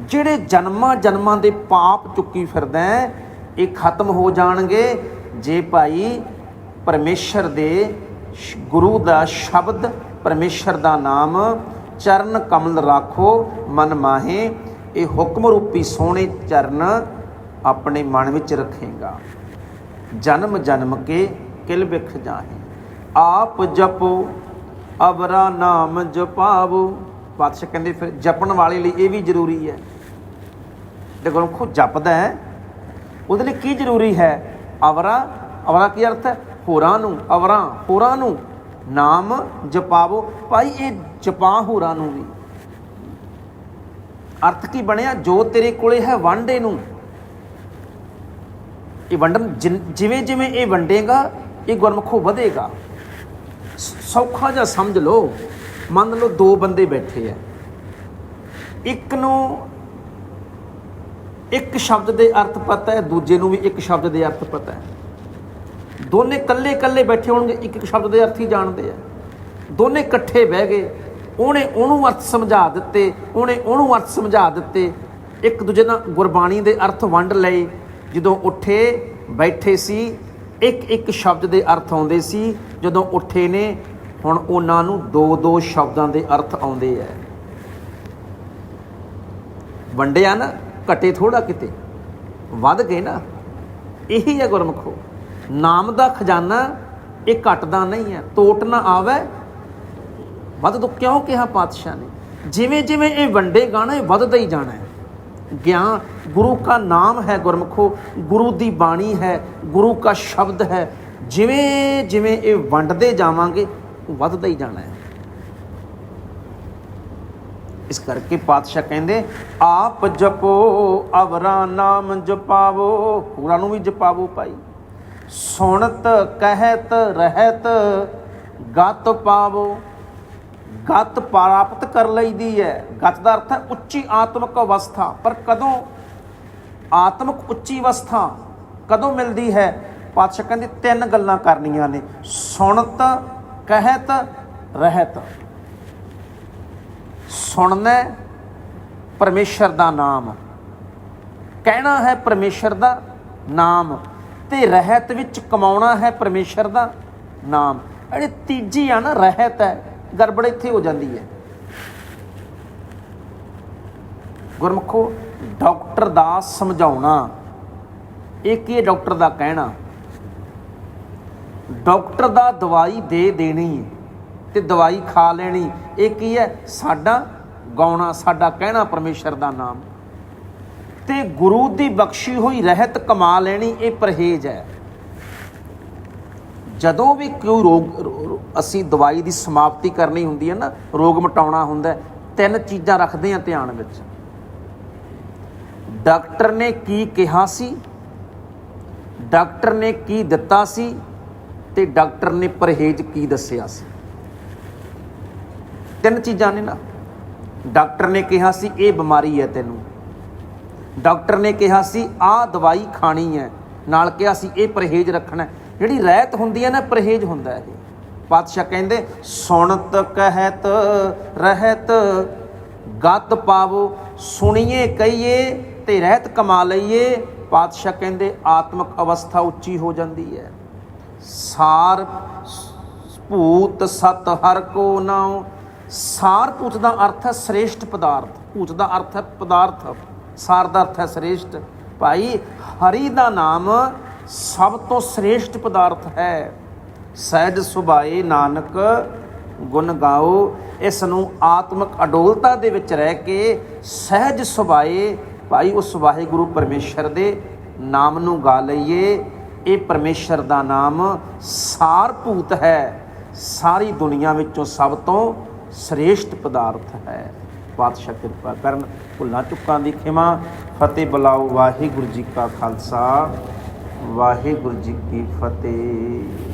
ਜਿਹੜੇ ਜਨਮਾਂ ਜਨਮਾਂ ਦੇ ਪਾਪ ਚੁੱਕੀ ਫਿਰਦਾ ਹੈ, ਇਹ ਖਤਮ ਹੋ ਜਾਣਗੇ। ਜੇ ਭਾਈ ਪਰਮੇਸ਼ਰ ਦੇ ਗੁਰੂ ਦਾ ਸ਼ਬਦ ਪਰਮੇਸ਼ਰ ਦਾ ਨਾਮ ਚਰਨ ਕਮਲ ਰਾਖੋ ਮਨ ਮਾਹੇ। ਇਹ ਹੁਕਮ ਰੂਪੀ ਸੋਹਣੇ ਚਰਨ ਆਪਣੇ ਮਨ ਵਿੱਚ ਰੱਖੇਗਾ। ਜਨਮ ਜਨਮ ਕੇ ਕਿਲ ਵਿਖ ਜਾਹੇ। ਆਪ ਜਪੋ, ਅਵਰਾ ਨਾਮ ਜਪਾਵੋ। ਪਾਤਸ਼ਾਹ ਕਹਿੰਦੇ ਫਿਰ ਜਪਣ ਵਾਲੇ ਲਈ ਇਹ ਵੀ ਜ਼ਰੂਰੀ ਹੈ। ਤੇ ਗੁਰਮੁਖ ਜਪਦਾ ਹੈ, ਉਹਦੇ ਲਈ ਕੀ ਜ਼ਰੂਰੀ ਹੈ? ਅਵਰਾ ਅਵਰਾ ਕੀ ਅਰਥ ਹੈ? ਹੋਰਾਂ ਨੂੰ, ਅਵਰਾ, ਹੋਰਾਂ ਨੂੰ ਨਾਮ ਜਪਾਵੋ। ਭਾਈ ਇਹ ਜਪਾ ਹੋਰਾਂ ਨੂੰ ਵੀ। ਅਰਥ ਕੀ ਬਣਿਆ? ਜੋ ਤੇਰੇ ਕੋਲੇ ਹੈ ਵਾਂਡੇ ਨੂੰ। ਇਹ ਵੰਡਣ ਜਿਵੇਂ ਜਿਵੇਂ ਇਹ ਵੰਡੇਗਾ, ਇਹ ਗੁਰਮੁਖੋ ਵਧੇਗਾ। ਸੌਖਾ ਜਿਹਾ ਸਮਝ ਲਓ। ਮੰਨ ਲਓ ਦੋ ਬੰਦੇ ਬੈਠੇ ਆ ਇੱਕ ਨੂੰ ਇੱਕ ਸ਼ਬਦ ਦੇ ਅਰਥ ਪਤਾ ਹੈ ਦੂਜੇ ਨੂੰ ਵੀ ਇੱਕ ਸ਼ਬਦ ਦੇ ਅਰਥ ਪਤਾ ਹੈ ਦੋਨੇ ਇਕੱਲੇ ਇਕੱਲੇ ਬੈਠੇ ਹੋਣਗੇ, ਇੱਕ ਇੱਕ ਸ਼ਬਦ ਦੇ ਅਰਥ ਹੀ ਜਾਣਦੇ ਆ ਦੋਨੇ ਇਕੱਠੇ ਬਹਿ ਗਏ। ਉਹਨੇ ਉਹਨੂੰ ਅਰਥ ਸਮਝਾ ਦਿੱਤੇ, ਉਹਨੇ ਉਹਨੂੰ ਅਰਥ ਸਮਝਾ ਦਿੱਤੇ। ਇੱਕ ਦੂਜੇ ਨਾਲ ਗੁਰਬਾਣੀ ਦੇ ਅਰਥ ਵੰਡ ਲਏ। ਜਦੋਂ ਉੱਠੇ, ਬੈਠੇ ਸੀ, ਇੱਕ ਇੱਕ ਸ਼ਬਦ ਦੇ ਅਰਥ ਆਉਂਦੇ ਸੀ। ਜਦੋਂ ਉੱਠੇ ਨੇ, ਹੁਣ ਉਹਨਾਂ ਨੂੰ ਦੋ ਦੋ ਸ਼ਬਦਾਂ ਦੇ ਅਰਥ ਆਉਂਦੇ ਆ। ਵੰਡਿਆ ਨਾ, ਘਟੇ ਥੋੜਾ ਕਿਤੇ। ਵੱਧ ਗਏ ਨਾ। ਇਹੀ ਹੈ ਗੁਰਮਖੋ। ਨਾਮ ਦਾ ਖਜ਼ਾਨਾ, ਇਹ ਘਟਦਾ ਨਹੀਂ ਹੈ ਤੋਟ ਨਾ ਆਵੇ ਵੱਧ ਤੋਂ ਕਿਉਂ ਕਿਹਾ ਪਾਤਸ਼ਾਹ ਨੇ? ਜਿਵੇਂ ਜਿਵੇਂ ਇਹ ਵੰਡੇ ਗਾਣਾ, ਇਹ ਵੱਧਦਾ ਹੀ ਜਾਣਾ ਹੈ। ਗਿਆਨ, ਗੁਰੂ ਦਾ ਨਾਮ ਹੈ ਗੁਰਮਖੋ, ਗੁਰੂ ਦੀ ਬਾਣੀ ਹੈ, ਗੁਰੂ ਦਾ ਸ਼ਬਦ ਹੈ। ਜਿਵੇਂ ਜਿਵੇਂ ਇਹ ਵੰਡਦੇ ਜਾਵਾਂਗੇ, ਉਹ ਵੱਧਦਾ ਹੀ ਜਾਣਾ ਹੈ। ਇਸ ਕਰਕੇ ਪਾਤਸ਼ਾਹ ਕਹਿੰਦੇ, ਆਪ ਜਪੋ, ਅਵਰਾ ਨਾਮ ਜਪਾਵੋ ਹੋਰਾਂ ਨੂੰ ਵੀ ਜਪਾਵੋ ਭਾਈ। ਸੁਣਤ, ਕਹਿਤ, ਰਹਿਤ, ਗਤ ਪਾਵੋ। ਗਤ ਪ੍ਰਾਪਤ ਕਰ ਲਈਦੀ ਹੈ। ਗਤ ਦਾ ਅਰਥ ਹੈ ਉੱਚੀ ਆਤਮਿਕ ਅਵਸਥਾ। ਪਰ ਕਦੋਂ ਆਤਮਿਕ ਉੱਚੀ ਅਵਸਥਾ ਕਦੋਂ ਮਿਲਦੀ ਹੈ? ਪਾਤਸ਼ਾਹ ਕਹਿੰਦੇ ਤਿੰਨ ਗੱਲਾਂ ਕਰਨੀਆਂ ਨੇ। ਸੁਣਤ, ਕਹਿਤ, ਰਹਿਤ। ਸੁਣਨਾ ਹੈ ਪਰਮੇਸ਼ਰ ਦਾ ਨਾਮ। ਕਹਿਣਾ ਹੈ ਪਰਮੇਸ਼ਰ ਦਾ ਨਾਮ ਤੇ ਰਹਿਤ ਵਿੱਚ ਕਮਾਉਣਾ ਹੈ ਪਰਮੇਸ਼ਰ ਦਾ ਨਾਮ। ਜਿਹੜੀ ਤੀਜੀ ਆ ਨਾ ਰਹਿਤ ਹੈ। ਗੜਬੜ ਇੱਥੇ ਹੋ ਜਾਂਦੀ ਹੈ। ਗੁਰਮਖੋ, ਡਾਕਟਰ ਦਾ ਸਮਝਾਉਣਾ, ਇਹ ਕੀ ਹੈ ਡਾਕਟਰ ਦਾ ਕਹਿਣਾ? ਡਾਕਟਰ ਦਾ ਦਵਾਈ ਦੇ ਦੇਣੀ ਤੇ ਦਵਾਈ ਖਾ ਲੈਣੀ, ਇਹ ਕੀ ਹੈ? ਸਾਡਾ ਗਾਉਣਾ, ਸਾਡਾ ਕਹਿਣਾ ਪਰਮੇਸ਼ਰ ਦਾ ਨਾਮ। ਤੇ ਗੁਰੂ ਦੀ ਬਖਸ਼ੀ ਹੋਈ ਰਹਿਤ ਕਮਾ ਲੈਣੀ, ਇਹ ਪਰਹੇਜ਼ ਹੈ। ਜਦੋਂ ਵੀ ਕੋਈ ਰੋਗ ਅਸੀਂ ਦਵਾਈ ਦੀ ਸਮਾਪਤੀ ਕਰਨੀ ਹੁੰਦੀ ਹੈ ਨਾ, ਰੋਗ ਮਟਾਉਣਾ ਹੁੰਦਾ ਤਿੰਨ ਚੀਜ਼ਾਂ ਰੱਖਦੇ ਹਾਂ ਧਿਆਨ ਵਿੱਚ। ਡਾਕਟਰ ਨੇ ਕੀ ਕਿਹਾ ਸੀ? ਡਾਕਟਰ ਨੇ ਕੀ ਦਿੱਤਾ ਸੀ? ਤੇ ਡਾਕਟਰ ਨੇ ਪਰਹੇਜ਼ ਕੀ ਦੱਸਿਆ ਸੀ? ਤਿੰਨ ਚੀਜ਼ਾਂ ਨੇ ਨਾ। ਡਾਕਟਰ ਨੇ ਕਿਹਾ ਸੀ, ਇਹ ਬਿਮਾਰੀ ਹੈ ਤੈਨੂੰ। ਡਾਕਟਰ ਨੇ ਕਿਹਾ ਸੀ, ਆਹ ਦਵਾਈ ਖਾਣੀ ਹੈ। ਨਾਲ ਕਿਹਾ ਸੀ, ਇਹ ਪਰਹੇਜ਼ ਰੱਖਣਾ ਜਿਹੜੀ ਰਹਿਤ ਹੁੰਦੀ ਹੈ ਨਾ, ਪਰਹੇਜ਼ ਹੁੰਦਾ ਹੈ ਪਾਤਸ਼ਾਹ ਕਹਿੰਦੇ, ਸੁਣਤ ਕਹਿਤ ਰਹਿਤ, ਗੱਤ ਪਾਵੋ, ਸੁਣੀਏ ਕਹੀਏ ਤੇ ਰਹਿਤ ਕਮਾ ਲਈਏ। ਪਾਤਸ਼ਾਹ ਕਹਿੰਦੇ, ਆਤਮਿਕ ਅਵਸਥਾ ਉੱਚੀ ਹੋ ਜਾਂਦੀ ਹੈ। ਸਾਰ ਭੂਤ ਸਤ ਹਰ ਕੋ ਨਾਉ। ਸਾਰ ਭੂਤ ਦਾ ਅਰਥ ਹੈ ਸ੍ਰੇਸ਼ਟ ਪਦਾਰਥ। ਭੂਤ ਦਾ ਅਰਥ ਹੈ ਪਦਾਰਥ। ਸਾਰ ਦਾ ਅਰਥ ਹੈ ਸ੍ਰੇਸ਼ਟ। ਭਾਈ, ਹਰੀ ਦਾ ਨਾਮ ਸਭ ਤੋਂ ਸ੍ਰੇਸ਼ਟ ਪਦਾਰਥ ਹੈ। ਸਹਿਜ ਸੁਭਾਏ ਨਾਨਕ, ਗੁਣ ਗਾਓ। ਇਸ ਨੂੰ ਆਤਮਿਕ ਅਡੋਲਤਾ ਦੇ ਵਿੱਚ ਰਹਿ ਕੇ ਸਹਿਜ ਸੁਭਾਏ ਭਾਈ ਉਸ ਵਾਹਿਗੁਰੂ ਪਰਮੇਸ਼ਰ ਦੇ ਨਾਮ ਨੂੰ ਗਾ ਲਈਏ। ਇਹ ਪਰਮੇਸ਼ਰ ਦਾ ਨਾਮ ਸਾਰ ਭੂਤ ਹੈ। ਸਾਰੀ ਦੁਨੀਆ ਵਿੱਚੋਂ ਸਭ ਤੋਂ ਸ੍ਰੇਸ਼ਟ ਪਦਾਰਥ ਹੈ। ਪਾਤਸ਼ਾਹ ਕਿਰਪਾ ਕਰਨ, ਭੁੱਲਾਂ ਚੁੱਕਾਂ ਦੀ ਖਿਮਾ। ਫਤਿਹ ਬੁਲਾਓ ਵਾਹਿਗੁਰੂ ਜੀ ਕਾ ਖਾਲਸਾ। ਵਾਹਿਗੁਰੂ ਜੀ ਕੀ ਫਤਿਹ।